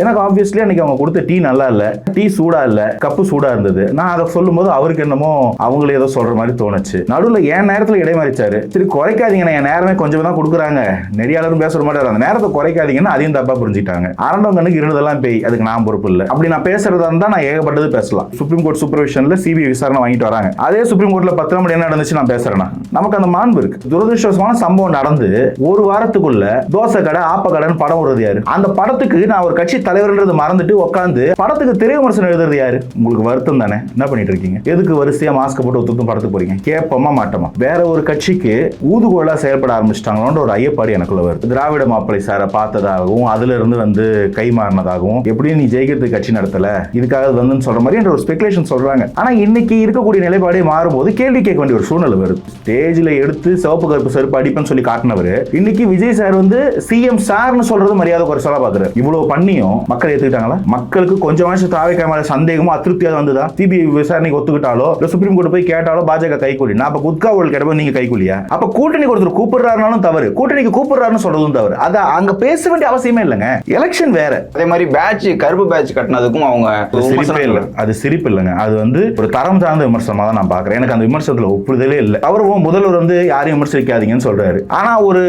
எனக்கு ஆப்வியஸ்லி அன்னைக்கு அவங்க கொடுத்த டீ நல்லா இல்லை. டீ சூடா இல்லை. கப்பு சூடா இருந்தது. நான் அதை சொல்லும்போது அவருக்கு என்னமோ அவங்களே ஏதோ சொல்ற மாதிரி தோணுச்சு. நடுவில் என் நேரத்தில் இடைமறிச்சாரு. சரி குறைக்காதீங்கண்ணா. என் நேரமே கொஞ்சம் தான் கொடுக்குறாங்க. நெறியாளரும் பேசுற மாட்டார். அந்த நேரத்தை குறைக்காதீங்கன்னு அதையும் தப்பா புரிஞ்சுட்டாங்க ஆரண்டம் இருந்ததெல்லாம் பேய். அதுக்கு நான் பொறுப்பு இல்லை. அப்படி நான் பேசுறதா இருந்தால் நான் ஏகப்பட்டது பேசலாம். சுப்ரீம் கோர்ட் சூப்பர்விஷன்ல சிபிஐ விசாரணை வாங்கிட்டு வராங்க. அதே சுப்ரீம் கோர்ட்ல பத்து மணி என்ன நடந்துச்சு நான் பேசுறேன்னா நமக்கு அந்த மாண்பு இருக்கு. துரதிருஷ்டவசமான சம்பவம் நடந்து ஒரு வாரத்துக்குள்ள தோசை கடை ஆப்ப கடைன்னு படம் வருது யாரு? அந்த படத்துக்கு நான் ஒரு கட்சி தலைவர்ன்றது மறந்துட்டு உட்காந்து படத்துக்கு திரை விமர்சனம் எழுதுறது யாரு? உங்களுக்கு வருத்தம் தானே? என்ன பண்ணிட்டு இருக்கீங்க? எதுக்கு வரிசையா மாஸ்க் போட்டு ஒத்துத்தும் படத்துக்கு போறீங்க? கேட்போமா மாட்டோமா? வேற ஒரு கட்சிக்கு ஊதுகோலா செயல்பட ஆரம்பிச்சிட்டாங்களோன்ற ஒரு ஐயப்பாடு எனக்குள்ள வருது. திராவிட மாப்பிளை சாரை பார்த்ததாகவும் அதுல இருந்து வந்து கை மாறினதாகவும் எப்படியும் நீ ஜெயிக்கிறதுக்கு கட்சி நடத்தல இதுக்காக இது வந்துன்னு சொல்ற மாதிரி என்ற ஒரு ஸ்பெகுலேஷன் சொல்றாங்க. ஆனா இன்னைக்கு இருக்கக்கூடிய நிலைப்பாடே மாறும்போது கேள்வி கேட்க வேண்டிய ஒரு சூழ்நிலை வருது. ஸ்டேஜ்ல எடுத்து சிவப்பு கருப்பு செருப்பு அடிப்பேன்னு சொல்லி காட்டினவர் இன்னைக்கு விஜய் சார் வந்து சிஎம் சார்னு சொல்றது மரியாதை குறைச்சலா பாக்குறாரு. இவ்வளவு பண்ணியும் மக்கள் ஏத்துக்கிட்டாங்களா? மக்களுக்கு கொஞ்சம் வருஷம் தாவைக்கா மேல சந்தேகமோ அதிருப்தியாவது வந்ததா? சிபிஐ விசாரணைக்கு ஒத்துக்கிட்டாலோ இல்ல சுப்ரீம் கோர்ட் போய் கேட்டாலோ பாஜக கைக்கூலி நான் அப்ப குட்கா ஊழல் கேட்டப்போ நீங்க கைக்கூலியா அப்ப கூட்டணிக்கு ஒருத்தர் கூப்பிடுறாருனாலும் தவறு. கூட்டணிக்கு கூப்பிடுறாருன்னு சொல்றதும் தவறு. அது அங்க பேச வேண்டிய அவசியமே இல்லைங்க. எலெக்ஷன் வேற. அதே மாதிரி பேட்ச் கருப்பு பேட்ச் கட்டினதுக்கும் அவங்க சிரிப்பே இல்லை. அது சிரிப்பு இல்லைங்க. அது வந்து ஒரு தரம் சார்ந்த விமர்சனமா தான் நான் பாக்குறேன். எனக்கு அந்த விமர்சனத்துல ஒப்புதலே இல்லை. அவர் முதல்வர் வந்து யாரையும் விமர்சிக்காதீங்கன்னு சொல்றாரு. ஆனா ஒரு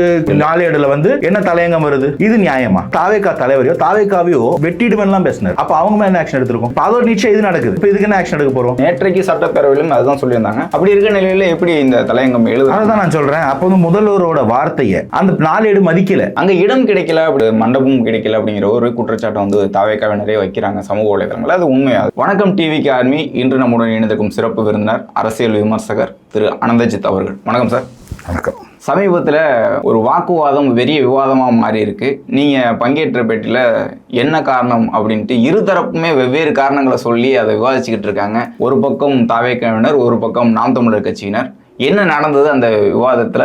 நாளேடுல வந்து என்ன தலையங்கம் வருது? இது நியாயமா? தாவேக்கா தலைவரையோ தாவேக்காவையோ வெட்டிடுமெல்லாம் பேசினார். அப்ப அவங்க மேல என்ன ஆக்ஷன் எடுத்திருக்கோம்? அதோட நிச்சயம் இது நடக்குது? இப்ப இதுக்கு என்ன ஆக்ஷன் எடுக்க போறோம்? நேற்றைக்கு சட்டப்பேரவையிலும் அதுதான் சொல்லியிருந்தாங்க. அப்படி இருக்க நிலையில எப்படி இந்த தலையங்கம் எழுது அதுதான் நான் சொல்றேன். அப்போ வந்து முதல்வரோட வார்த்தையை அந்த நாளேடு மதிக்கல. அங்க இடம் கிடைக்கல அப்படி மண்டபம் கிடைக்கல அப்படிங்கிற ஒரு குற்றச்சாட்டை வந்து தாவேக்காவினரே வைக்கிறாங்க சமூக வலைதளங்கள் அது உண்மையா? வணக்கம் டிவிக்கு ஆர்மி. இன்று நம்முடன் இணைந்திருக்கும் சிறப்பு விருந்தினர் அரசியல் விமர்சகர் திரு அனந்தஜித் அவர்கள். வணக்கம் சார். வணக்கம். சமீபத்தில் ஒரு வாக்குவாதம் பெரிய விவாதமாக மாறி இருக்கு நீங்கள் பங்கேற்ற பேட்டியில் என்ன காரணம் அப்படின்ட்டு இருதரப்புமே வெவ்வேறு காரணங்களை சொல்லி அதை விவாதிச்சுக்கிட்டு இருக்காங்க. ஒரு பக்கம் தாவேக்கவினர் ஒரு பக்கம் நாம் தமிழர் கட்சியினர். என்ன நடந்தது அந்த விவாதத்தில்?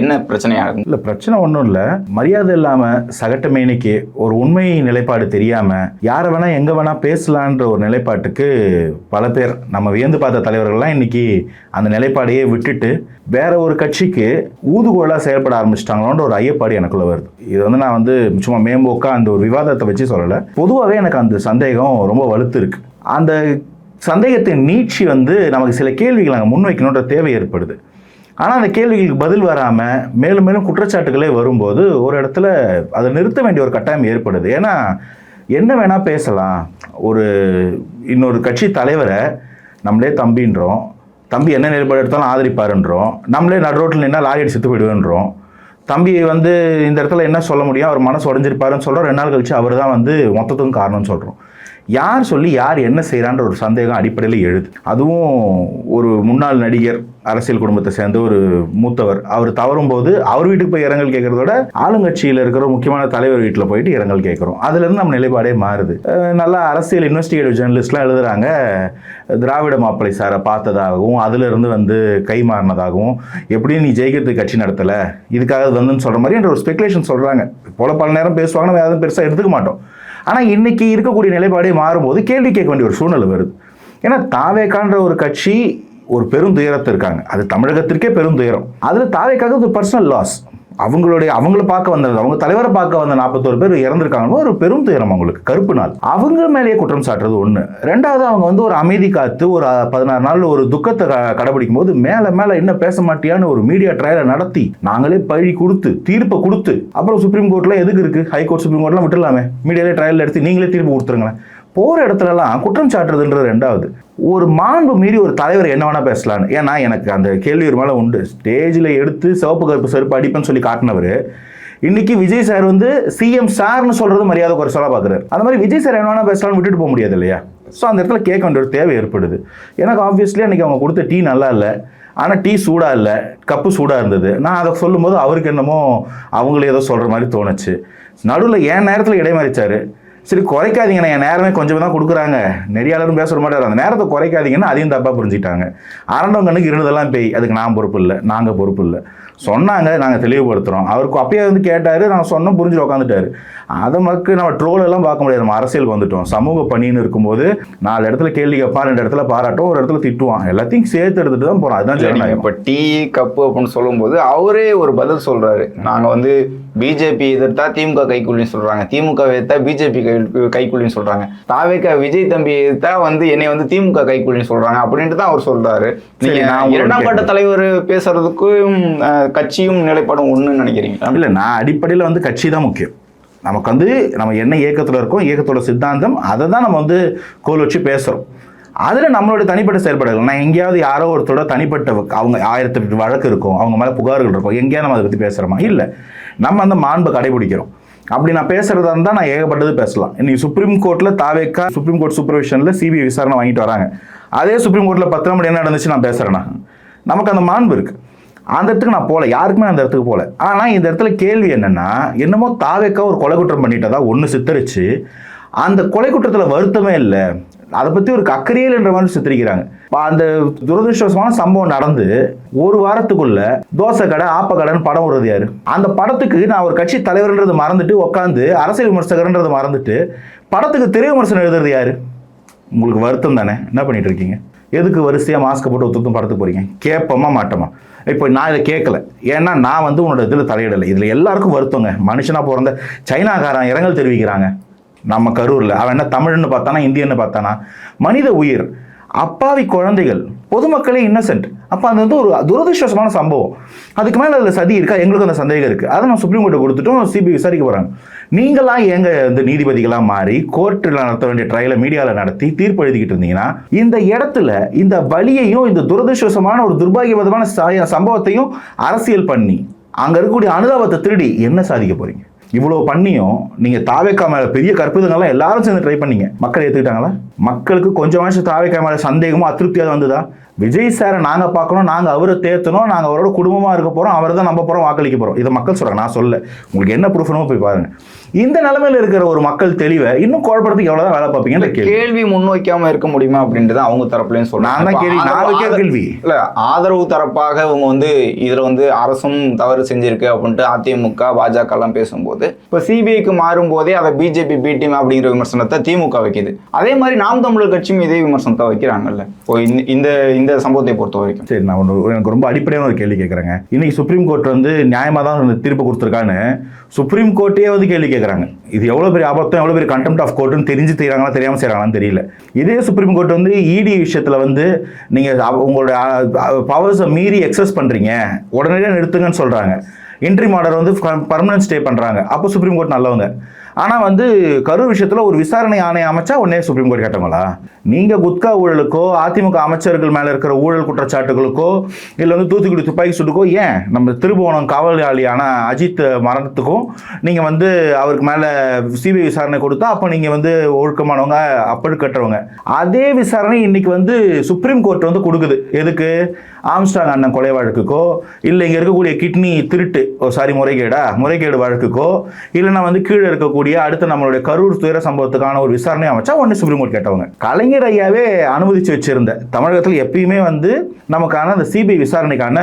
என்ன பிரச்சனையாகும் இல்லை பிரச்சனை ஒன்றும் இல்லை. மரியாதை இல்லாமல் சகட்ட மேனிக்கு ஒரு உண்மை நிலைப்பாடு தெரியாமல் யாரை வேணால் எங்கே வேணால் பேசலான்ற ஒரு நிலைப்பாட்டுக்கு பல பேர் நம்ம வியந்து பார்த்த தலைவர்கள்லாம் இன்னைக்கு அந்த நிலைப்பாடையே விட்டுட்டு வேற ஒரு கட்சிக்கு ஊதுகோலாக செயல்பட ஆரம்பிச்சிட்டாங்களோன்ற ஒரு ஐயப்பாடு எனக்குள்ளே வருது. இது வந்து நான் வந்து சும்மா மேம்போக்கா அந்த ஒரு விவாதத்தை வச்சு சொல்லலை. பொதுவாகவே எனக்கு அந்த சந்தேகம் ரொம்ப வலுத்து இருக்குது அந்த சந்தேகத்தின் நீட்சி வந்து நமக்கு சில கேள்விகள் அங்கே முன்வைக்கணுன்ற தேவை ஏற்படுது. ஆனால் அந்த கேள்விகளுக்கு பதில் வராமல் மேலும் மேலும் குற்றச்சாட்டுகளே வரும்போது ஒரு இடத்துல அதை நிறுத்த வேண்டிய ஒரு கட்டாயம் ஏற்படுது. ஏன்னா என்ன வேணால் பேசலாம். ஒரு இன்னொரு கட்சி தலைவரை நம்மளே தம்பின்றோம். தம்பி என்ன நிலைப்பாடு எடுத்தாலும் ஆதரிப்பாருன்றோம். நம்மளே நடு ரோட்டில் நின்னால் லாரி அடி செத்து போயிடுவேன்றோம். தம்பி வந்து இந்த இடத்துல என்ன சொல்ல முடியும்? அவர் மனசு உடஞ்சிருப்பாருன்னு சொல்கிறோம் ரெண்டு நாள் கழிச்சு அவர் தான் வந்து மொத்தத்துக்கும் காரணம்னு சொல்கிறோம் யார் சொல்லி யார் என்ன செய்கிறான்ற ஒரு சந்தேகம் அடிப்படையில் எழுது. அதுவும் ஒரு முன்னாள் நடிகர் அரசியல் குடும்பத்தை சேர்ந்த ஒரு மூத்தவர் அவர் தவறும் போது அவர் வீட்டுக்கு போய் இரங்கல் கேட்கறதோட ஆளுங்கட்சியில் இருக்கிற முக்கியமான தலைவர் வீட்டில் போயிட்டு இரங்கல் கேட்குறோம். அதுலேருந்து நம்ம நிலைப்பாடே மாறுது. நல்லா அரசியல் இன்வெஸ்டிகேட்டிவ் ஜேர்னலிஸ்ட்லாம் எழுதுறாங்க. திராவிட மாப்பிளை சாரை பார்த்ததாகவும் அதுலேருந்து வந்து கை மாறினதாகவும் எப்படியும் நீ ஜெயிக்கிறதுக்கு கட்சி நடத்தலை? இதுக்காக வந்துன்னு சொல்கிற மாதிரி என்ற ஒரு ஸ்பெகுலேஷன் சொல்கிறாங்க போல பல நேரம் பேசுவாங்க நம்ம யாரும் பெருசாக எடுத்துக்க மாட்டோம். ஆனால் இன்னைக்கு இருக்கக்கூடிய நிலைப்பாடே மாறும்போது கேள்வி கேட்க வேண்டிய ஒரு சூழ்நிலை வருது. ஏன்னா தாவேக்கான்ற ஒரு கட்சி ஒரு பெரும் துயரத்தை இருக்காங்க. அது தமிழகத்திற்கே பெரும் துயரம். அதில் தாவேக்காக ஒரு பர்சனல் லாஸ் அவங்களுடைய அவங்கள பார்க்க வந்தது அவங்க தலைவரை பார்க்க வந்த நாற்பத்தோரு பேர் இறந்துருக்காங்க ஒரு பெரும் துயரம் அவங்களுக்கு கருப்பு நாள். அவங்க மேலேயே குற்றம் சாட்டுறது ஒன்று ரெண்டாவது அவங்க வந்து ஒரு அமைதி காத்து ஒரு பதினாறு நாள் ஒரு துக்கத்தை க- கடைபிடிக்கும் போது மேலே மேலே என்ன பேச மாட்டியான்னு ஒரு மீடியா ட்ரையலை நடத்தி நாங்களே பழி கொடுத்து தீர்ப்பை கொடுத்து அப்புறம் சுப்ரீம் கோர்ட்டில் எதுக்கு இருக்கு? ஹைகோர்ட் சுப்ரீம் கோர்ட்லாம் விட்டுலாமே மீடியாலே ட்ரையல் எடுத்து நீங்களே தீர்ப்பு கொடுத்துருங்களேன். போகிற இடத்துலலாம் குற்றம் சாட்டுறதுன்றது ரெண்டாவது. ஒரு மாண்பு மீறி ஒரு தலைவர் என்ன வேணால் பேசலான்னு. ஏன்னா எனக்கு அந்த கேள்வி ஒரு மேலே உண்டு. ஸ்டேஜில் எடுத்து சிவப்பு கருப்பு செருப்பு அடிப்பேன்னு சொல்லி காட்டினவர் இன்னைக்கு விஜய் சார் வந்து சிஎம் சார்னு சொல்கிறது மரியாதை குறைச்சலா பார்க்குறாரு அந்த மாதிரி விஜய் சார் என்ன வேணால் பேசலாம்னு விட்டுட்டு போக முடியாது இல்லையா? ஸோ அந்த இடத்துல கேட்க வேண்டிய ஒரு தேவை ஏற்படுது. எனக்கு ஆப்வியஸ்லி அன்னைக்கு அவங்க கொடுத்த டீ நல்லா இல்லை. ஆனால் டீ சூடாக இல்லை. கப்பு சூடாக இருந்தது. நான் அதை சொல்லும்போது அவருக்கு என்னமோ அவங்களே ஏதோ சொல்கிற மாதிரி தோணுச்சு. நடுவில் என் நேரத்தில் இடைமறிச்சார். சரி குறைக்காதீங்கண்ணா. என் நேரமே கொஞ்சம் தான் கொடுக்குறாங்க. நெறியாளரும் பேசுற மாட்டார். அந்த நேரத்தை குறைக்காதீங்கன்னு அதையும் தப்பாக புரிஞ்சுட்டாங்க ஆரண்டம் கண்ணுக்கு இருந்ததெல்லாம் பேய். அதுக்கு நான் பொறுப்பு இல்லை. நாங்கள் பொறுப்பு இல்லை. சொன்னாங்க நாங்கள் தெளிவுபடுத்துகிறோம் அவருக்கு அப்பயே வந்து கேட்டார் நாங்கள் சொன்னோம் புரிஞ்சுட்டு உட்காந்துட்டாரு அதை மக்கள் நம்ம ட்ரோல் எல்லாம் பார்க்க முடியாது. நம்ம அரசியலுக்கு வந்துட்டோம். சமூக பணின்னு இருக்கும்போது நாலு இடத்துல கேள்வி கேட்பான் ரெண்டு இடத்துல பாராட்டும் ஒரு இடத்துல திட்டுவான். எல்லாத்தையும் சேர்த்து எடுத்துட்டு தான் போகிறோம் அதுதான் ஜனநாயகம். இப்ப டீ கப்பு அப்படின்னு சொல்லும்போது அவரே ஒரு பதில் சொல்றாரு. நாங்க வந்து பிஜேபி எதிர்த்தா திமுக கைக்கூலின்னு சொல்றாங்க. திமுக எதிர்த்தா பிஜேபி கை கைக்கூலின்னு சொல்றாங்க. தாவேக்க விஜய் தம்பி எதிர்த்தா வந்து என்னை வந்து திமுக கைக்கூலின்னு சொல்றாங்க. அப்படின்ட்டு தான் அவர் சொல்றாரு. நீங்க இரண்டாம் கட்ட தலைவர் பேசுறதுக்கும் கட்சியும் நிலைப்பாடும் ஒண்ணுன்னு நினைக்கிறீங்களா இல்லை நான் அடிப்படையில் வந்து கட்சி தான் முக்கியம். நமக்கு வந்து நம்ம என்ன இயக்கத்தில் இருக்கோம் இயக்கத்தோட சித்தாந்தம் அதை தான் நம்ம வந்து கோல் வச்சு பேசுகிறோம் அதில் நம்மளோட தனிப்பட்ட செயல்பாடுகள். நான் எங்கேயாவது யாரோ ஒருத்தரோட தனிப்பட்ட அவங்க ஆயிரத்தி வழக்கு இருக்கும் அவங்க மேலே புகார்கள் இருக்கும் எங்கேயாவது நம்ம அதை பற்றி பேசுகிறோமா இல்லை. நம்ம அந்த மாண்பை கடைபிடிக்கிறோம். அப்படி நான் பேசுறதா இருந்தால் நான் ஏகப்பட்டது பேசலாம். இன்னைக்கு சுப்ரீம் கோர்ட்டில் தாவேக்கா சுப்ரீம் கோர்ட் சூப்பர்விஷனில் சிபிஐ விசாரணை வாங்கிட்டு வராங்க. அதே சுப்ரீம் கோர்ட்டில் பத்து மணி என்ன நடந்துச்சு நான் பேசுகிறேன்னா நமக்கு அந்த மாண்பு இருக்குது அந்த இடத்துக்கு நான் போகல யாருக்குமே அந்த இடத்துக்கு போகல ஆனால் இந்த இடத்துல கேள்வி என்னென்னா என்னமோ தாவேக்கா ஒரு கொலை குற்றம் பண்ணிட்டதா ஒன்று சித்தரிச்சு அந்த கொலை குற்றத்தில் வருத்தமே இல்லை. அதை பற்றி ஒரு கக்கரியல் என்ற மாதிரி சித்தரிக்கிறாங்க. இப்ப அந்த துரதிருஷ்டவசமான சம்பவம் நடந்து ஒரு வாரத்துக்குள்ள தோசை கடை ஆப்ப கடைன்னு படம் வருது யாரு? அந்த படத்துக்கு நான் ஒரு கட்சி தலைவர்ன்றது மறந்துட்டு உட்காந்து அரசியல் விமர்சகர்ன்றது மறந்துட்டு படத்துக்கு திரை விமர்சனம் எழுதுறது யாரு? உங்களுக்கு வருத்தம் தானே? என்ன பண்ணிட்டு இருக்கீங்க? எதுக்கு வரிசையாக மாஸ்க் போட்டு ஒத்துத்தும் படத்துக்கு போகிறீங்க கேட்போமா மாட்டோமா? இப்போ நான் இதை கேட்கல ஏன்னா நான் வந்து உன்னோட இதில் தலையிடலை. இதில் எல்லாருக்கும் வருத்தங்க. மனுஷனாக பிறந்த சைனாக்காரன் இரங்கல் தெரிவிக்கிறாங்க. நம்ம கரூரில். அவன் என்ன தமிழ்னு பார்த்தானா இந்தியன்னு பார்த்தானா? மனித உயிர். அப்பாவி குழந்தைகள். பொதுமக்களே இன்னசென்ட் அப்போ அது வந்து ஒரு துரதிருஷ்டமான சம்பவம். அதுக்கு மேலே அதில் சதி இருக்கா? எங்களுக்கு அந்த சந்தேகம் இருக்குது அதை நான் சுப்ரீம் கோர்ட்டை கொடுத்துட்டோம். சிபிஐ விசாரிக்க போகிறாங்க நீங்களாம் எங்க வந்து நீதிபதிகளாக மாறி கோர்ட்டில் நடத்த வேண்டிய ட்ரையலை மீடியாவில் நடத்தி தீர்ப்பு எழுதிக்கிட்டு இருந்தீங்கன்னா இந்த இடத்துல இந்த வழியையும் இந்த துரதிருஷ்டமான ஒரு துர்பாகியவதமான சம்பவத்தையும் அரசியல் பண்ணி அங்கே இருக்கக்கூடிய அனுதாபத்தை திருடி என்ன சாதிக்க போகிறீங்க இவ்வளோ பண்ணியும் நீங்கள் தாவேக்கா மேலே பெரிய கற்புதங்கள்லாம் எல்லாரும் சேர்ந்து ட்ரை பண்ணீங்க. மக்கள் ஏற்றுக்கிட்டாங்களா மக்களுக்கு கொஞ்சமாச்சும் தாவேக்கா மேலே சந்தேகமோ அதிருப்தியாக வந்ததா? விஜய் சாரை நாங்கள் பார்க்கணும் நாங்கள் அவரை தேர்த்தணும் நாங்கள் அவரோட குடும்பமாக இருக்க போகிறோம் அவரை தான் நம்ப போகிறோம் வாக்களிக்க போகிறோம் இதை மக்கள் சொல்கிறாங்க நான் சொல்ல உங்களுக்கு என்ன ப்ரூஃப்னோ போய் பாருங்க. இந்த நிலைமையில் இருக்கிற ஒரு மக்கள் தெளிவை இன்னும் குழப்பறதுக்கு எவ்வளோதான் வேலை பார்ப்பீங்கன்ற கேள்வி. கேள்வி முன்வைக்காம இருக்க முடியுமா அப்படின்ட்டு தான் அவங்க தரப்புலயும் சொல்றாங்க. நான் தான் கேள்வி வைக்கிற கேள்வி. இல்ல ஆதரவு தரப்பாக இவங்க வந்து இதுல வந்து அரசும் தவறு செஞ்சிருக்கு அப்படின்ட்டு அதிமுக பாஜக எல்லாம் பேசும்போது இப்ப சிபிஐக்கு மாறும் போதே அதை பிஜேபி பி டீம் அப்படிங்கிற விமர்சனத்தை திமுக வைக்குது. அதே மாதிரி நாம் தமிழர் கட்சியும் இதே விமர்சனத்தை வைக்கிறாங்கல்ல. இப்போ இந்த- இந்த சம்பவத்தை பொறுத்த வரைக்கும். சரி நான் ஒன்று எனக்கு ரொம்ப அடிப்படையான ஒரு கேள்வி கேட்குறேங்க இன்னைக்கு சுப்ரீம் கோர்ட் வந்து நியாயமாக தான் தீர்ப்பு கொடுத்துருக்கான்னு சுப்ரீம் கோர்ட்டே வந்து கேள்வி கேட்குறாங்க இது எவ்வளோ பெரிய ஆபத்தம் எவ்வளோ பெரிய கண்டெம்ட் ஆஃப் கோர்ட்டுன்னு தெரிஞ்சு செய்கிறாங்களா தெரியாமல் செய்கிறாங்களான்னு தெரியல. இதே சுப்ரீம் கோர்ட் வந்து இடி விஷயத்தில் வந்து நீங்கள் உங்களோட பவர்ஸை மீறி எக்ஸஸ் பண்ணுறீங்க உடனடியாக நிறுத்துங்கன்னு சொல்கிறாங்க இன்ட்ரிம் ஆர்டர் வந்து பர்மனன்ட் ஸ்டே பண்ணுறாங்க அப்போ சுப்ரீம் கோர்ட் நல்லவங்க. ஆனால் வந்து கரூர் விஷயத்தில் ஒரு விசாரணை ஆணையம் அமைச்சா உடனே சுப்ரீம் கோர்ட் கேட்டவங்களா நீங்கள் குத்கா ஊழலுக்கோ அதிமுக அமைச்சர்கள் மேலே இருக்கிற ஊழல் குற்றச்சாட்டுகளுக்கோ இல்லை வந்து தூத்துக்குடி துப்பாக்கி சுட்டுக்கோ ஏன்? நம்ம திருபுவனம் காவலாளியான அஜித் மரணத்துக்கும் நீங்கள் வந்து அவருக்கு மேலே சிபிஐ விசாரணை கொடுத்தா அப்போ நீங்கள் வந்து ஒழுக்கமானவங்க அப்படி கட்டுறவங்க. அதே விசாரணை இன்னைக்கு வந்து சுப்ரீம் கோர்ட் வந்து கொடுக்குது. எதுக்கு? ஆம்ஸ்டாங் அண்ணன் கொலை வழக்குக்கோ இல்லை இங்கே இருக்கக்கூடிய கிட்னி திருட்டு சாரி முறைகேடா? முறைகேடு வழக்குக்கோ? இல்லைனா வந்து கீழே இருக்கக்கூடிய அடுத்து நம்மளுடைய கரூர் துயர சம்பவத்துக்கான ஒரு விசாரணை அமைச்சா ஒன்று சுப்ரீம் கோர்ட் கேட்டவங்க. கலைஞர் ஐயாவே அனுமதிச்சு வச்சிருந்த. தமிழகத்தில் எப்பயுமே வந்து நமக்கான அந்த சிபிஐ விசாரணைக்கான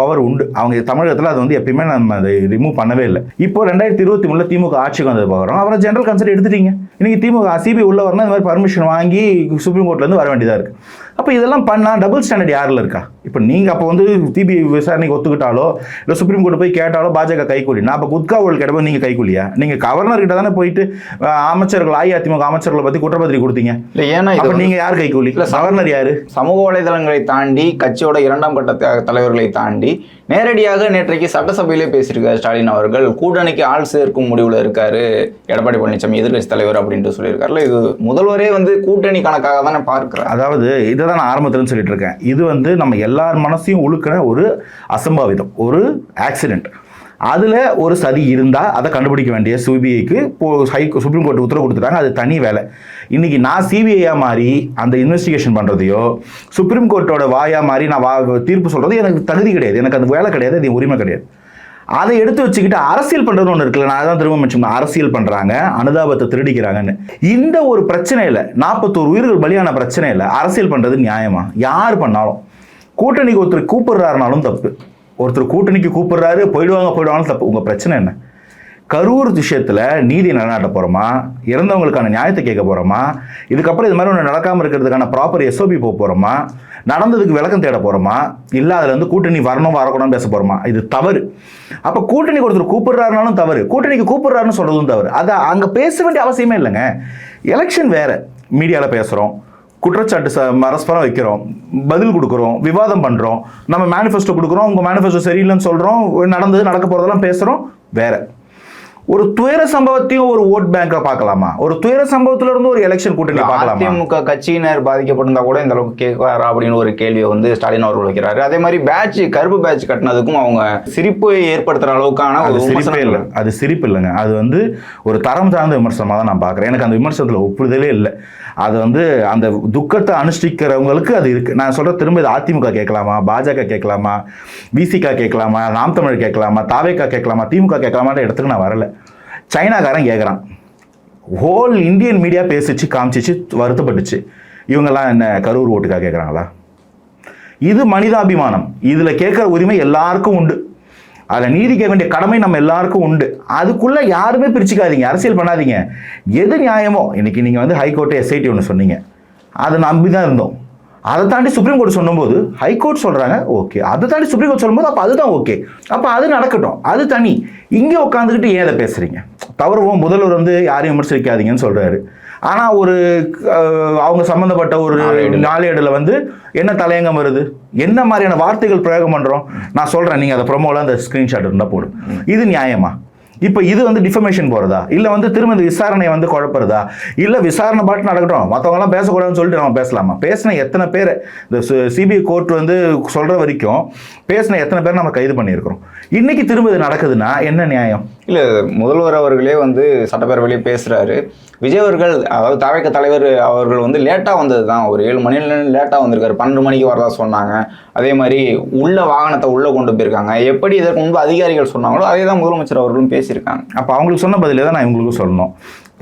பவர் உண்டு. அவங்க தமிழகத்தில் அது வந்து எப்பயுமே நம்ம அதை ரிமூவ் பண்ணவே இல்லை. இப்போ ரெண்டாயிரத்தி இருபத்தி மூணுல திமுக ஆட்சிக்கு வந்தது பார்க்குறோம். அப்புறம் ஜென்ரல் கன்சல்ட் எடுத்துட்டீங்க. இன்னைக்கு திமுக சிபிஐ உள்ள வரணும் இந்த மாதிரி பர்மிஷன் வாங்கி சுப்ரீம் கோர்ட்லேருந்து வர வேண்டியதாக இருக்குது அப்போ இதெல்லாம் பண்ணால் டபுள் ஸ்டாண்டர்ட் யாரில் இருக்கா? இப்போ நீங்கள் அப்போ வந்து சிபிஐ விசாரணைக்கு ஒத்துக்கிட்டாலோ இல்லை சுப்ரீம் கோர்ட் போய் கேட்டாலோ பாஜக கைக்கூலி நான் அப்போ குட்கா ஊழல் கேட்டப்போ நீங்கள் கைக்கூலியா நீங்கள் கவர்னர் கிட்ட தானே போயிட்டு அமைச்சர்கள் அஇஅதிமுக அமைச்சர்களை பற்றி குற்றப்பத்திரிகை கொடுத்தீங்க. இல்ல ஏன்னா இது நீங்கள் யார் கைக்கூலி இல்ல, கவர்னர் யாரு? சமூக வலைதளங்களை தாண்டி கட்சியோட இரண்டாம் கட்ட தலைவர்களை தாண்டி நேரடியாக நேற்றைக்கு சட்டசபையிலே பேசியிருக்காரு ஸ்டாலின் அவர்கள். கூட்டணிக்கு ஆள் சேர்க்கும் முடிவுல இருக்காரு எடப்பாடி பழனிசாமி எதிர்க்கட்சி தலைவர் அப்படின்ட்டு சொல்லியிருக்காருல. இது முதல்வரே வந்து கூட்டணி கணக்காக தானே பார்க்கிறார். அதாவது இதை தான் நான் ஆரம்பத்துலன்னு சொல்லிட்டு இருக்கேன். இது வந்து நம்ம எல்லார் மனசையும் உழுக்கிற ஒரு அசம்பாவிதம் ஒரு ஆக்சிடெண்ட் அதில் ஒரு சதி இருந்தால் அதை கண்டுபிடிக்க வேண்டிய சிபிஐக்கு இப்போ ஹை சுப்ரீம் கோர்ட் உத்தரவு கொடுத்துட்டாங்க அது தனி வேலை. இன்றைக்கி நான் சிபிஐயாக மாறி அந்த இன்வெஸ்டிகேஷன் பண்ணுறதையோ சுப்ரீம் கோர்ட்டோட வாயாக மாறி நான் வா தீர்ப்பு சொல்கிறது எனக்கு தகுதி கிடையாது. எனக்கு அந்த வேலை கிடையாது அது உரிமை கிடையாது. அதை எடுத்து வச்சுக்கிட்டு அரசியல் பண்ணுறதுன்னு ஒன்று இருக்குல்ல நான் தான் திரும்ப mention அரசியல் பண்ணுறாங்க அனுதாபத்தை திருடிக்கிறாங்கன்னு. இந்த ஒரு பிரச்சனையில் நாற்பத்தோரு உயிர்கள் பலியான பிரச்சனையில் அரசியல் பண்ணுறது நியாயமா? யார் பண்ணாலும். கூட்டணிக்கு ஒருத்தர் கூப்பிடுறாருனாலும் தப்பு. ஒருத்தர் கூட்டணிக்கு கூப்பிடுறாரு போயிடுவாங்க போயிடுவாங்க தப்பு. உங்கள் பிரச்சனை என்ன? கரூர் விஷயத்தில் நீதி நிலநாட்ட போகிறோமா இறந்தவங்களுக்கான நியாயத்தை கேட்க போகிறோமா இதுக்கப்புறம் இது மாதிரி ஒன்று நடக்காமல் இருக்கிறதுக்கான ப்ராப்பர் எஸ்ஓபி போக போகிறோமா நடந்ததுக்கு விளக்கம் தேட போகிறோமா இல்லை அதில் வந்து கூட்டணி வரணும் வரக்கூடாதுன்னு பேச போகிறோமா இது தவறு. அப்போ கூட்டணிக்கு ஒருத்தர் கூப்பிடுறாருனாலும் தவறு. கூட்டணிக்கு கூப்பிடுறாருன்னு சொல்கிறதும் தவறு. அதை அங்கே பேச வேண்டிய அவசியமே இல்லைங்க. எலெக்ஷன் வேறு. மீடியாவில் பேசுகிறோம் குற்றச்சாட்டு ச மரஸ்பரம் வைக்கிறோம். பதில் கொடுக்குறோம். விவாதம் பண்ணுறோம் நம்ம மேனிஃபெஸ்டோ கொடுக்குறோம். உங்கள் மேனிஃபெஸ்டோ சரியில்லைன்னு சொல்கிறோம் நடந்தது நடக்க போகிறதெல்லாம் பேசுகிறோம் வேற. ஒரு துயர சம்பவத்தையும் ஒரு ஓட் பேங்கை பார்க்கலாமா? ஒரு துயர சம்பவத்துல இருந்து ஒரு எலெக்ஷன் கூட்டணி பார்க்கலாமா? அதிமுக கட்சியினர் பாதிக்கப்பட்டிருந்தா கூட இந்த அளவுக்கு கேட்காரா அப்படின்னு ஒரு கேள்வியை வந்து ஸ்டாலின் அவர்கள் வைக்கிறாரு. அதே மாதிரி பேட்ச் கருப்பு பேட்ச் கட்டினதுக்கும் அவங்க சிரிப்பு ஏற்படுத்துற அளவுக்கான ஒரு சிரிப்பே இல்லை. அது சிரிப்பு இல்லைங்க. அது வந்து ஒரு தரம் சார்ந்த விமர்சனமாக தான் நான் பார்க்குறேன். எனக்கு அந்த விமர்சனத்தில் ஒப்புதலே இல்லை. அது வந்து அந்த துக்கத்தை அனுஷ்டிக்கிறவங்களுக்கு அது இருக்குது நான் சொல்கிற திரும்ப இது அதிமுக கேட்கலாமா? பாஜக கேட்கலாமா? விசிகா கேட்கலாமா? நாம் தமிழ் கேட்கலாமா? தாவேக்கா கேட்கலாமா? திமுக கேட்கலாமான்ற இடத்துக்கு நான் வரல. சைனாக்காரன் கேட்குறான். ஹோல் இந்தியன் மீடியா பேசிச்சு காமிச்சிச்சு வருத்தப்பட்டுச்சு. இவங்கெல்லாம் என்ன கரூர் ஓட்டுக்காக கேட்குறாங்களா? இது மனிதாபிமானம். இதில் கேட்குற உரிமை எல்லாருக்கும் உண்டு. அதில் நீதி கேட்க வேண்டிய கடமை நம்ம எல்லாருக்கும் உண்டு. அதுக்குள்ளே யாருமே பிரிச்சுக்காதீங்க அரசியல் பண்ணாதீங்க. எது நியாயமோ இன்றைக்கி நீங்கள் வந்து ஹைகோர்ட்டு எஸ்ஐடி ஒன்று சொன்னீங்க. அதை நம்பி தான் இருந்தோம். அதை தாண்டி சுப்ரீம் கோர்ட் சொல்லும்போது ஹைகோர்ட் சொல்கிறாங்க ஓகே அதை தாண்டி சுப்ரீம் கோர்ட் சொல்லும்போது அப்போ அதுதான் ஓகே அப்போ அது நடக்கட்டும். அது தனி. இங்கே உட்காந்துக்கிட்டு ஏன் அதை பேசுகிறீங்க தவறுவோம். முதல்வர் வந்து யாரையும் விமர்சிக்காதீங்கன்னு சொல்கிறாரு ஆனால் ஒரு அவங்க சம்மந்தப்பட்ட ஒரு நாளேடுல. வந்து என்ன தலையங்கம் வருது? என்ன மாதிரியான வார்த்தைகள் பிரயோகம் பண்ணுறோம் நான் சொல்கிறேன் நீங்கள் அதை ப்ரொமோவில் அந்த ஸ்க்ரீன்ஷாட் இருந்தால் போடும் இது நியாயமா? இப்போ இது வந்து டிஃபமேஷன் போகிறதா இல்லை வந்து திரும்ப இந்த விசாரணையை வந்து குழப்புறதா? இல்லை விசாரணை பாட்டு நடக்கட்டும். மற்றவங்கலாம் பேசக்கூடாதுன்னு சொல்லிட்டு நம்ம பேசலாமா? பேசின எத்தனை பேர் இந்த சிபிஐ கோர்ட் வந்து சொல்கிற வரைக்கும் பேசின எத்தனை பேர் நம்ம கைது பண்ணியிருக்கிறோம்? இன்னைக்கு திரும்ப இது நடக்குதுன்னா என்ன நியாயம்? இல்லை முதல்வர் அவர்களே வந்து சட்டப்பேரவையிலே பேசுகிறாரு விஜய் அவர்கள் அதாவது தவைக்க தலைவர் அவர்கள் வந்து லேட்டாக வந்தது தான் ஒரு ஏழு மணில லேட்டாக வந்திருக்காரு. பன்னெண்டு மணிக்கு வரதா சொன்னாங்க. அதே மாதிரி உள்ள வாகனத்தை உள்ளே கொண்டு போயிருக்காங்க. எப்படி இதற்கு முன்பு அதிகாரிகள் சொன்னாங்களோ அதே தான் முதலமைச்சர் அவர்களும் பேசியிருக்காங்க. அப்போ அவங்களுக்கு சொன்ன பதிலே தான் நான் இவங்களுக்கு சொல்லணும்.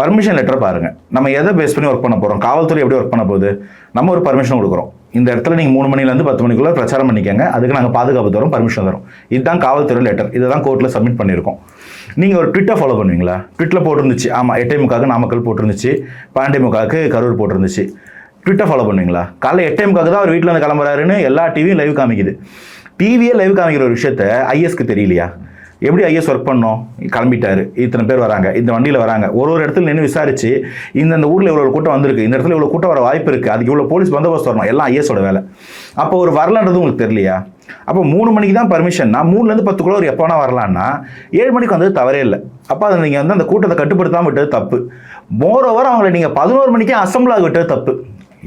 பர்மிஷன் லெட்டர் பாருங்கள் நம்ம எதை பேஸ் பண்ணி ஒர்க் பண்ண போகிறோம் காவல்துறை எப்படி ஒர்க் பண்ண போகுது? நம்ம ஒரு பர்மிஷன் கொடுக்குறோம். இந்த இடத்துல நீங்கள் மூணு மணிலேருந்து பத்து மணிக்குள்ளே பிரச்சாரம் பண்ணிக்கங்க. அதுக்கு நாங்கள் பாதுகாப்பு தரோம் பர்மிஷன் தரோம். இதுதான் காவல்துறை லெட்டர் இதை தான் கோர்ட்டில் சப்மிட் பண்ணியிருக்கோம். நீங்கள் ஒரு ட்விட்டர் ஃபாலோ பண்ணுவீங்களா? ட்விட்டில் போட்டிருந்துச்சு. ஆமாம் எட்டே முக்காக்கு நாமக்கல் போட்டிருந்துச்சு. பன்னெண்டே முக்காக்கு கரூர் போட்டிருந்துச்சு. ட்விட்டர் ஃபாலோ பண்ணுவீங்களா? காலைல எட்டே முக்காக்கு தான் அவர் வீட்டில் வந்து கிளம்புறாருன்னு எல்லா டிவியும் லைவ் காமிக்குது. டிவியே லைவ் காமிக்கிற ஒரு விஷயத்த ஐஎஸ்க்கு தெரியலையா? எப்படி ஐஎஸ் ஒர்க் பண்ணோம்? கிளம்பிட்டாரு. இத்தனை பேர் வராங்க. இந்த வண்டியில் வராங்க. ஒரு ஒரு இடத்துல நின்று விசாரிச்சு இந்தந்த இந்த ஊரில் இவ்வளோ கூட்டம் வந்திருக்கு. இந்த இடத்துல இவ்வளோ கூட்டம் வர வாய்ப்பு இருக்குது அதுக்கு இவ்வளோ போலீஸ் பந்தோபஸ்து வரணும். எல்லாம் ஐஎஸோட வேலை. அப்போ ஒரு வரலன்றது உங்களுக்கு தெரியலையா? அப்போ மூணு மணிக்கு தான் பர்மிஷன்னா மூணுலேருந்து பத்துக்குள்ள ஒரு எப்போ வரலான்னா ஏழு மணிக்கு வந்தது தவறே இல்லை. அப்போ அதை நீங்கள் வந்து அந்த கூட்டத்தை கட்டுப்படுத்தாமல் விட்டது தப்பு. மோரோவர் அவங்கள நீங்கள் பதினோரு மணிக்கே அசம்பிள் ஆக விட்டது தப்பு.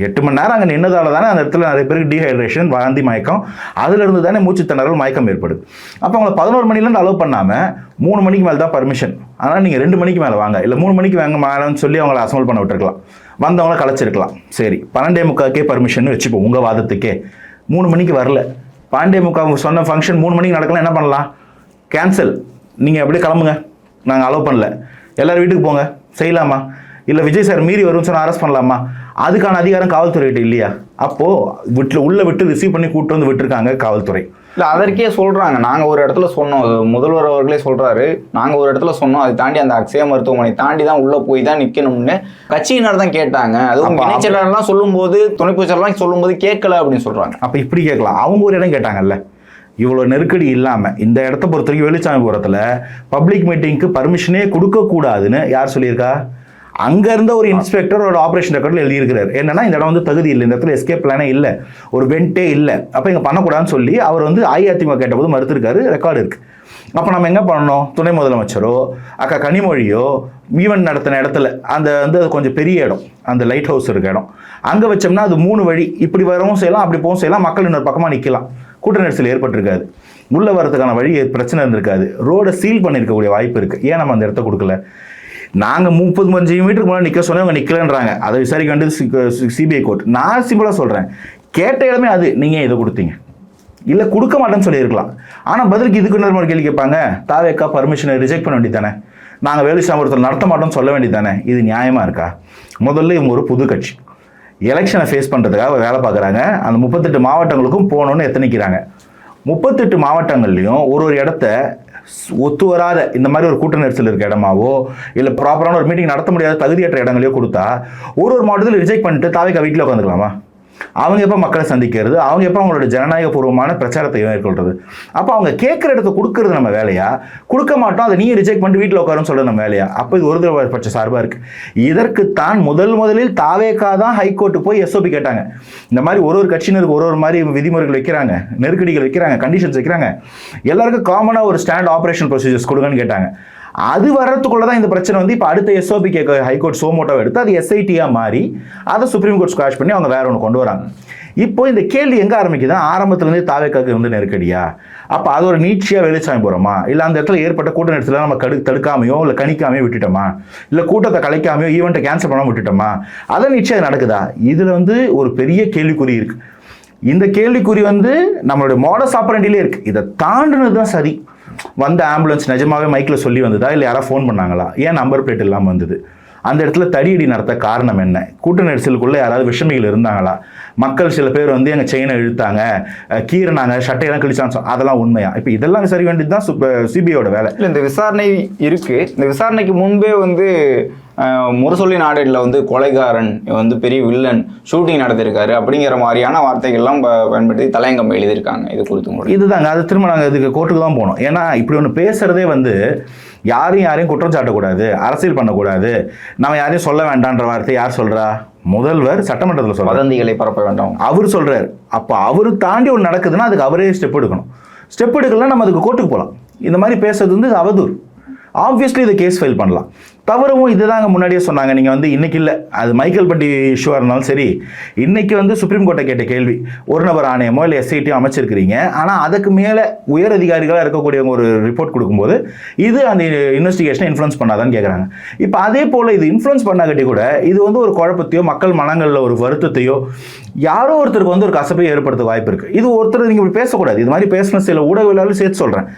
எட்டு மணி நேரம் அங்கே நின்னதால தானே அந்த இடத்துல நிறைய பேருக்கு டீஹைட்ரேஷன் வாந்தி மயக்கம் அதிலிருந்து தானே மூச்சு திணறல் மயக்கம் ஏற்படுது. அப்போ அவங்களை பதினோரு மணிலேருந்து அலோவ் பண்ணாமல் மூணு மணிக்கு மேலே தான் பர்மிஷன் அதனால் நீங்கள் ரெண்டு மணிக்கு மேலே வாங்க. இல்லை மூணு மணிக்கு வாங்க மேலேன்னு சொல்லி அவங்கள அசம்பிள் பண்ண விட்டுருக்கலாம். வந்தவங்கள கலைச்சிருக்கலாம். சரி பன்னெண்டே முக்காக்கே பர்மிஷன் வச்சுப்போம் உங்கள் வாதத்துக்கே. மூணு மணிக்கு வரல. பாண்டிய முக்கா அவங்க சொன்ன ஃபங்க்ஷன் மூணு மணிக்கு நடக்கலாம் என்ன பண்ணலாம்? கேன்சல் நீங்கள் அப்படியே கிளம்புங்க. நாங்கள் அலோவ் பண்ணல. எல்லோரும் வீட்டுக்கு போங்க. செய்யலாமா? இல்லை விஜய் சார் மீறி வரும்னு சொன்னால் அரெஸ்ட் பண்ணலாமா? அதுக்கான அதிகாரம் காவல்துறைகிட்ட இல்லையா? அப்போது வீட்டில் உள்ளே விட்டு ரிசீவ் பண்ணி கூப்பிட்டு வந்து விட்டுருக்காங்க காவல்துறை. இல்ல அதற்கே சொல்றாங்க. நாங்க ஒரு இடத்துல சொன்னோம். முதல்வர் அவர்களே சொல்றாரு. நாங்க ஒரு இடத்துல சொன்னோம். அதை தாண்டி அந்த அக்ஷய மருத்துவமனை தாண்டி தான் உள்ள போய் தான் நிக்கணும்னு கட்சியினர் தான் கேட்டாங்க. அதுவும் இணைச்செல்லாம் சொல்லும்போது துணைப்பூச்சலாம் சொல்லும்போது கேட்கல அப்படின்னு சொல்றாங்க. அப்போ இப்படி கேட்கலாம். அவங்க ஒரு இடம் கேட்டாங்கல்ல. இவ்வளோ நெருக்கடி இல்லாமல் இந்த இடத்த பொறுத்த வரைக்கும் வெளிச்சாமிபுரத்தில் பப்ளிக் மீட்டிங்க்கு பர்மிஷனே கொடுக்கக்கூடாதுன்னு யார் சொல்லியிருக்கா? அங்கே இருந்த ஒரு இன்ஸ்பெக்டர் ஒரு ஆப்ரேஷன் ரெக்கார்டில் எழுதியிருக்கிறார். என்னன்னா இந்த இடம் வந்து தகுதி இல்லை. இந்த இடத்துல எஸ்கேப் பிளானே இல்லை. ஒரு வெண்டே இல்லை. அப்போ இங்கே பண்ணக்கூடாதுன்னு சொல்லி அவர் வந்து அஇஅதிமுக கேட்டபோது மறுத்திருக்காரு. ரெக்கார்டு இருக்குது அப்போ நம்ம என்ன பண்ணணும்? துணை முதலமைச்சரோ அக்கா கனிமொழியோ ஈவெண்ட் நடத்தின இடத்துல. அந்த வந்து அது கொஞ்சம் பெரிய இடம். அந்த லைட் ஹவுஸ் இருக்க இடம். அங்கே வச்சோம்னா அது மூணு வழி. இப்படி வரவும் செய்யலாம் அப்படி போகவும் செய்யலாம். மக்கள் இன்னொரு பக்கமாக நிற்கலாம் கூட்ட நெரிசல் ஏற்பட்டிருக்காது. உள்ளே வரதுக்கான வழி பிரச்சனை இருந்திருக்காது. ரோடை சீல் பண்ணியிருக்கக்கூடிய வாய்ப்பு இருக்குது ஏன் நம்ம அந்த இடத்த கொடுக்கல? நாங்கள் முப்பது அஞ்சு மீட்டருக்கு முன்னாடி நிற்க சொன்னவங்க அவங்க நிற்கலன்றாங்க அதை விசாரிக்க வேண்டியது சிபிஐ கோர்ட் நான் சிம்பிளாக சொல்கிறேன் கேட்ட இடமே அது. நீங்கள் இதை கொடுத்தீங்க? இல்லை கொடுக்க மாட்டேன்னு சொல்லியிருக்கலாம். ஆனால் பதிலுக்கு இதுக்கு இன்னொரு கேள்வி கேட்பாங்க? தாவேக்கா பர்மிஷனை ரிஜெக்ட் பண்ண வேண்டியதானே நாங்கள் வேலை சாமரத்தில் நடத்த மாட்டோம்னு சொல்ல வேண்டியதானே இது நியாயமாக இருக்கா? முதல்ல இவங்க ஒரு புது கட்சி. எலெக்ஷனை ஃபேஸ் பண்ணுறதுக்காக வேலை பார்க்குறாங்க. அந்த முப்பத்தெட்டு மாவட்டங்களுக்கும் போகணுன்னு எத்தனைக்கிறாங்க. முப்பத்தெட்டு மாவட்டங்கள்லையும் ஒரு ஒரு இடத்த ஒத்து வராத இந்த மாதிரி ஒரு கூட்ட நெரிசல் இருக்க இடமாவோ இல்லை ப்ராப்பரான ஒரு மீட்டிங் நடத்த முடியாத தகுதியற்ற இடங்களையோ கொடுத்தா ஒரு ஒரு மாவட்டத்தில் ரிஜெக்ட் பண்ணிட்டு தாவைக்கா வீட்டில் உட்காந்துக்கலாமா? அவங்க எப்போ மக்களை சந்திக்கிறது? அவங்க எப்போ அவங்களோட ஜனநாயக பூர்வமான பிரச்சாரத்தை மேற்கொள்றது? அப்போ அவங்க கேட்குற இடத்த கொடுக்கறது நம்ம வேலையா? கொடுக்க மாட்டோம் அதை நீ ரிஜெக்ட் பண்ணிட்டு வீட்டில் உட்காருன்னு சொல்றது நம்ம வேலையா? அப்போ இது ஒரு தடவை பட்ச சார்பாக இருக்கு. இதற்குத்தான் முதல் முதலில் தாவேக்கா தான் ஹைகோர்ட்டு போய் எஸ்ஓபி கேட்டாங்க. இந்த மாதிரி ஒரு ஒரு கட்சியினருக்கு ஒரு ஒரு மாதிரி விதிமுறைகள் வைக்கிறாங்க நெருக்கடிகள் வைக்கிறாங்க கண்டிஷன்ஸ் வைக்கிறாங்க. எல்லாருக்கும் காமனாக ஒரு ஸ்டாண்ட் ஆப்ரேஷன் ப்ரொசீஜர்ஸ் கொடுங்கன்னு கேட்டாங்க. அது வர்றதுக்குள்ள தான் இந்த பிரச்சனை வந்து இப்போ அடுத்த எஸ்ஓபி கேட்க ஹைகோர்ட் சோமோட்டோ எடுத்து அது எஸ்ஐடியாக மாறி அதை சுப்ரீம் கோர்ட் ஸ்குவாஷ் பண்ணி அவங்க வேற ஒன்று கொண்டு வராங்க. இப்போ இந்த கேள்வி எங்கே ஆரம்பிக்குதா ஆரம்பத்துலேருந்து தாவேக்காக்கு வந்து நெருக்கடியா? அப்போ அது ஒரு நீட்சியாக வெளிச்சாமி போகிறோமா இல்லை அந்த இடத்துல ஏற்பட்ட கூட்ட நேரத்தில் நம்ம கடு தடுக்காமையோ இல்லை கணிக்காமையோ விட்டுட்டோமா? இல்லை கூட்டத்தை கலைக்காமையோ ஈவெண்ட்டை கேன்சல் பண்ணாமல் விட்டுட்டோமா? அதை நிச்சயம் நடக்குதா? இதில் வந்து ஒரு பெரிய கேள்விக்குறி இருக்குது இந்த கேள்விக்குறி வந்து நம்மளுடைய மாடல் சாப்பிட்றண்டிலே இருக்குது இதை தாண்டினது தான் சரி வந்த ஆம்புலன்ஸ் நிஜமாவே மைக்கில் சொல்லி வந்ததா? இல்லை யாராவது ஃபோன் பண்ணாங்களா? ஏன் நம்பர் பிளேட் இல்லாமல் வந்தது? அந்த இடத்துல தடியடி நடத்த காரணம் என்ன? கூட்ட நெரிசலுக்குள்ளே யாராவது விஷமிகள் இருந்தாங்களா? மக்கள் சில பேர் வந்து எங்கள் செயினை இழுத்தாங்க அஹ் கீறினாங்க சட்டையெல்லாம் கிழிச்சான்னு அதெல்லாம் உண்மையா? இப்போ இதெல்லாம் சரி வேண்டியது தான் சிபிஐயோட வேலை. இல்லை இந்த விசாரணை இருக்குது இந்த விசாரணைக்கு முன்பே வந்து முரசொலி நாடேடில் வந்து கொலைகாரன் வந்து பெரிய வில்லன் ஷூட்டிங் நடத்திருக்காரு அப்படிங்கிற மாதிரியான வார்த்தைகள்லாம் பயன்படுத்தி தலையங்கம் எழுதியிருக்காங்க. இது குறித்து இதுதாங்க அது திரும்ப நாங்கள் இதுக்கு கோர்ட்டுக்கு தான் போனோம். ஏன்னா இப்படி ஒன்று பேசுறதே வந்து யாரையும் யாரையும் குற்றம் சாட்டக்கூடாது அரசியல் பண்ணக்கூடாது நம்ம யாரையும் சொல்ல வேண்டான்ற வார்த்தை யார் சொல்றா? முதல்வர் சட்டமன்றத்தில் சொல்றாரு. வதந்திகளை பரப்ப வேண்டாம். அவர் சொல்றாரு. அப்போ அவர் தாண்டி ஒன்று நடக்குதுன்னா அதுக்கு அவரே ஸ்டெப் எடுக்கணும். ஸ்டெப் எடுக்கலாம் நம்ம அதுக்கு கோர்ட்டுக்கு போகலாம் இந்த மாதிரி பேசுறது வந்து அவதூறு. ஆப்வியஸ்லி இதை கேஸ் ஃபைல் பண்ணலாம். தவறவும் இதுதாங்க முன்னாடியே சொன்னாங்க. நீங்கள் வந்து இன்றைக்கி இல்லை. அது மைக்கேல் பட்டி இஷ்யூவாக இருந்தாலும் சரி. இன்னைக்கு வந்து சுப்ரீம் கோர்ட்டை கேட்ட கேள்வி ஒரு நபர் ஆணையமோ இல்லை எஸ்ஐடியோ அமைச்சிருக்கிறீங்க. ஆனால் அதுக்கு மேலே உயர் அதிகாரிகளாக இருக்கக்கூடியவங்க ஒரு ரிப்போர்ட் கொடுக்கும்போது இது அந்த இன்வெஸ்டிகேஷனை இன்ஃப்ளூன்ஸ் பண்ணாதான்னு கேட்குறாங்க இப்போ அதே போல் இது இன்ஃப்ளூன்ஸ் பண்ணாகட்டி கூட இது வந்து ஒரு குழப்பத்தையோ மக்கள் மனங்களில் ஒரு வருத்தத்தையோ யாரோ ஒருத்தருக்கு வந்து ஒரு கசப்பை ஏற்படுத்த வாய்ப்பு இருக்குது இது ஒருத்தர் நீங்கள் இப்படி பேசக்கூடாது. இது மாதிரி பேசின சில ஊடகவியலாளரும் சேர்த்து சொல்கிறேன்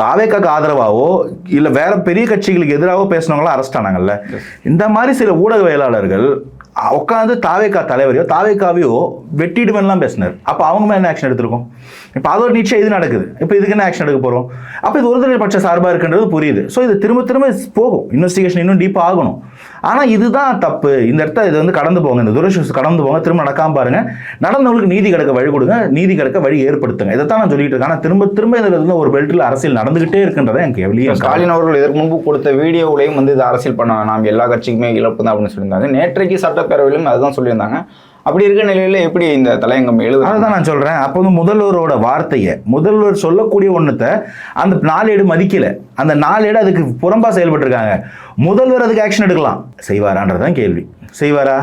தாவேக்காக்கு ஆதரவாவோ இல்லை வேற பெரிய கட்சிகளுக்கு எதிராகவோ பேசினவங்களாம் அரெஸ்ட் ஆனாங்கல்ல. இந்த மாதிரி சில ஊடகவியலாளர்கள் உட்காந்து தாவேக்கா தலைவரையோ தாவேக்காவையோ வெட்டிடுமெல்லாம் பேசினார். அப்போ அவங்க மேலே என்ன ஆக்ஷன் எடுத்திருக்கோம்? இப்போ அதோட நிச்சயம் இது நடக்குது. இப்போ இதுக்கு என்ன ஆக்ஷன் எடுக்க போகிறோம் அப்போ இது ஒருதலை பட்ச சார்பாக இருக்குன்றது புரியுது. ஸோ இது திரும்ப திரும்ப போகும். இன்வெஸ்டிகேஷன் இன்னும் டீப்பாக ஆகணும். ஆனால் இதுதான் தப்பு. இந்த இடத்த இது வந்து கடந்து போங்க. இந்த துரட்சி கடந்து போங்க. திரும்ப நடக்காம பாருங்க. நடந்தவங்களுக்கு நீதி கிடைக்க வழி கொடுங்க. நீதி கிடைக்க வழி ஏற்படுத்துங்க. இதைத்தான் நான் சொல்லிட்டு இருக்கேன். ஆனால் திரும்ப திரும்ப இதில் ஒரு பெல்ட்டில் அரசியல் நடந்துகிட்டே இருக்குன்றதை எனக்கு வெளியே ஸ்டாலின் அவர்கள் இதற்கு முன்பு கொடுத்த வீடியோவிலையும் வந்து இது அரசியல் பண்ண வேணாம் எல்லா கட்சிக்குமே இழப்பு தான் அப்படின்னு சொல்லியிருந்தாங்க. நேற்றைக்கு சட்டப்பேரவையிலும் அதுதான் சொல்லியிருந்தாங்க. அப்படி இருக்க நிலையில எப்படி இந்த தலையங்கம் எழுது அதுதான் நான் சொல்றேன். அப்போ வந்து முதல்வரோட வார்த்தையை முதல்வர் சொல்லக்கூடிய ஒன்றத்தை அந்த நாளேடு மதிக்கல. அந்த நாளேடு அதுக்கு புறம்பா செயல்பட்டுருக்காங்க. முதல்வர் அதுக்கு ஆக்ஷன் எடுக்கலாம். செய்வாரான்றதான் கேள்வி. செய்வாரா?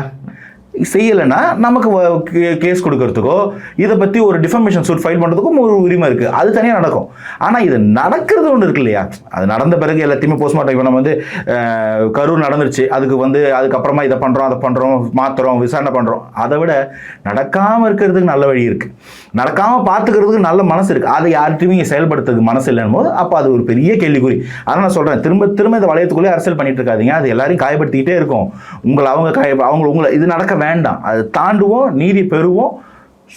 செய்யலைன்னா நமக்கு கேஸ் கொடுக்கறதுக்கோ இதை பற்றி ஒரு டிஃபர்மேஷன் சூட் ஃபைல் பண்ணுறதுக்கும் ஒரு உரிமை இருக்குது அது தனியாக நடக்கும். ஆனால் இது நடக்கிறது ஒன்று இருக்கு இல்லையா? அது நடந்த பிறகு எல்லாத்தையுமே போஸ்ட்மார்ட்டம் இப்போ நம்ம வந்து கரூர் நடந்துருச்சு. அதுக்கு வந்து அதுக்கப்புறமா இதை பண்ணுறோம் அதை பண்ணுறோம் மாற்றுறோம் விசாரணை பண்ணுறோம் அதை விட நடக்காமல் இருக்கிறதுக்கு நல்ல வழி இருக்குது நடக்காமல் பார்த்துக்கிறதுக்கு நல்ல மனசு இருக்குது அதை யார்கிட்டையும் இங்கே செயல்படுத்துறதுக்கு மனசு இல்லைன்னு போது அப்போ அது ஒரு பெரிய கேள்விக்குறி. அதனால் நான் சொல்கிறேன் திரும்ப திரும்ப இந்த வளையத்துக்குள்ளே அரசியல் பண்ணிட்டு இருக்காதீங்க. அது எல்லாரையும் காயப்படுத்திக்கிட்டே இருக்கும். உங்களை அவங்க காய அவங்க உங்களை இது நடக்க வேண்டாம். அது தாண்டுவோம் நீதி பெறுவோம்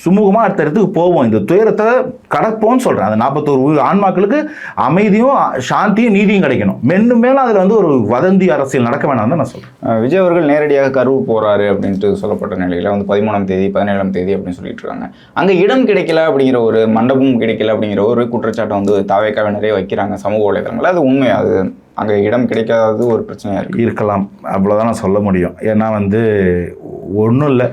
சுமூகமாக அடுத்த இடத்துக்கு போவோம். இந்த துயரத்தை கடப்போம்னு சொல்கிறேன் அந்த நாற்பத்தோரு உயிர் ஆன்மாக்களுக்கு அமைதியும் சாந்தியும் நீதியும் கிடைக்கணும். மென்னும் மேலும் அதில் வந்து ஒரு வதந்தி அரசியல் நடக்க வேணாம் தான் நான் சொல்கிறேன் விஜய் அவர்கள் நேரடியாக கரூர் போறாரு அப்படின்ட்டு சொல்லப்பட்ட நிலையில வந்து பதிமூணாம் தேதி பதினேழாம் தேதி அப்படின்னு சொல்லிட்டு இருக்காங்க. அங்க இடம் கிடைக்கல அப்படிங்கிற ஒரு மண்டபம் கிடைக்கல அப்படிங்கிற ஒரு குற்றச்சாட்டை வந்து தாவேக்காவினரே வைக்கிறாங்க சமூக வலைதளங்கள்ல. அது உண்மை. அது அங்க இடம் கிடைக்காதது ஒரு பிரச்சனையா இருக்கு. இருக்கலாம். அவ்வளோதான் நான் சொல்ல முடியும். ஏன்னா வந்து ஒன்றும் இல்லை.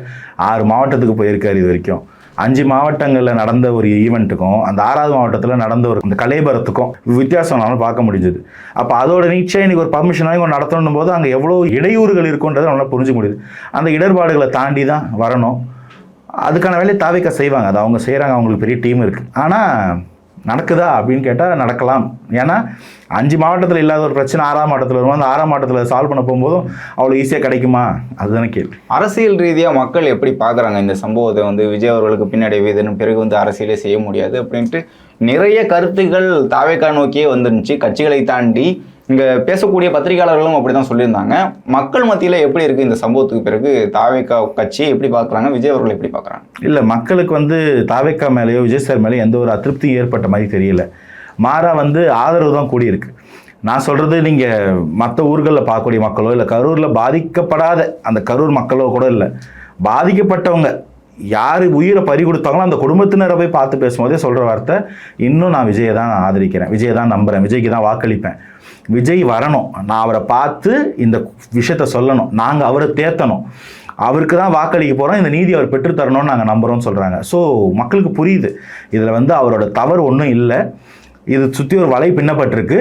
ஆறு மாவட்டத்துக்கு போயிருக்கார் இது வரைக்கும். அஞ்சு மாவட்டங்களில் நடந்த ஒரு ஈவெண்ட்டுக்கும் அந்த ஆறாவது மாவட்டத்தில் நடந்த ஒரு அந்த கலைபரத்துக்கும் வித்தியாசம் பார்க்க முடிஞ்சது. அப்போ அதோட நீச்சா இன்னைக்கு ஒரு பர்மிஷன் வாங்கி ஒன்று நடத்தணும் போது அங்கே எவ்வளோ இடையூறுகள் இருக்குன்றதை நம்மளால புரிஞ்சு முடியுது. அந்த இடர்பாடுகளை தாண்டி தான் வரணும். அதுக்கான வேலையை தாவிக்க செய்வாங்க. அது அவங்க செய்கிறாங்க அவங்களுக்கு பெரிய டீம் இருக்குது ஆனால் நடக்குதா அப்படின்னு கேட்டால் நடக்கலாம். ஏன்னா அஞ்சு மாவட்டத்தில் இல்லாத ஒரு பிரச்சனை ஆறாம் மாவட்டத்தில் வரும். அந்த ஆறாம் மாவட்டத்தில் சால்வ் பண்ண போகும்போதும் அவ்வளோ ஈஸியாக கிடைக்குமா? அதுதானே கேள்வி. அரசியல் ரீதியாக மக்கள் எப்படி பார்க்குறாங்க இந்த சம்பவத்தை வந்து விஜய் அவர்களுக்கு பின்னடைவு இதன் பிறகு வந்து அரசியலே செய்ய முடியாது அப்படின்ட்டு நிறைய கருத்துக்கள் தாவேக்கா நோக்கியே வந்துருந்துச்சு. கட்சிகளை தாண்டி இங்கே பேசக்கூடிய பத்திரிகையாளர்களும் அப்படிதான் சொல்லியிருந்தாங்க. மக்கள் மத்தியில் எப்படி இருக்குது இந்த சம்பவத்துக்கு பிறகு தாவேக்கா கட்சியை எப்படி பார்க்குறாங்க விஜய் அவர்கள் எப்படி பார்க்கறாங்க இல்லை மக்களுக்கு வந்து தாவேக்கா மேலேயோ விஜய் சார் மேலேயோ எந்த ஒரு அதிருப்தியும் ஏற்பட்ட மாதிரி தெரியல. மாறா வந்து ஆதரவு தான் கூடியிருக்கு. நான் சொல்கிறது நீங்கள் மற்ற ஊர்களில் பார்க்கக்கூடிய மக்களோ இல்லை கரூரில் பாதிக்கப்படாத அந்த கரூர் மக்களோ கூட இல்லை. பாதிக்கப்பட்டவங்க யார் உயிரை பறி கொடுத்தாங்களோ அந்த குடும்பத்தினரை போய் பார்த்து பேசும்போதே சொல்கிற வார்த்தை இன்னும் நான் விஜயை தான் ஆதரிக்கிறேன். விஜயை தான் நம்புகிறேன் விஜய்க்கு தான் வாக்களிப்பேன். விஜய் வரணும். நான் அவரை பார்த்து இந்த விஷயத்த சொல்லணும். நாங்கள் அவரை தேத்தணும். அவருக்கு தான் வாக்களிக்க போகிறோம் இந்த நீதி அவர் பெற்றுத்தரணும்னு நாங்கள் நம்புகிறோம்னு சொல்கிறாங்க ஸோ மக்களுக்கு புரியுது. இதில் வந்து அவரோட தவறு ஒன்றும் இல்லை. இது சுற்றி ஒரு வலை பின்னப்பட்டிருக்கு.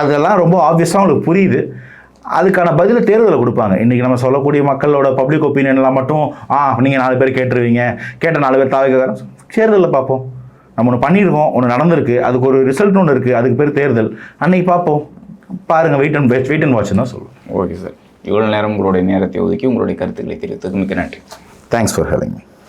அதெல்லாம் ரொம்ப ஆப்வியஸாக அவங்களுக்கு புரியுது. அதுக்கான பதிலை தேர்தலில் கொடுப்பாங்க. இன்றைக்கி நம்ம சொல்லக்கூடிய மக்களோட பப்ளிக் ஒப்பீனியன்லாம் மட்டும் ஆ நீங்கள் நாலு பேர் கேட்டுருவீங்க. கேட்ட நாலு பேர் தாவைக்காரன் தேர்தலில் பார்ப்போம். நம்ம ஒன்று பண்ணியிருக்கோம் ஒன்று நடந்திருக்கு அதுக்கு ஒரு ரிசல்ட் ஒன்று இருக்குது அதுக்கு பேர் தேர்தல். அன்னைக்கு பார்ப்போம். பாருங்கள் wait and wait and watch தான் சொல்லுவோம். ஓகே சார் இவ்வளோ நேரம் உங்களுடைய நேரத்தை ஒதுக்கி உங்களுடைய கருத்துக்களை தெரிவித்ததுக்கு மிக்க நன்றி. Thanks for having me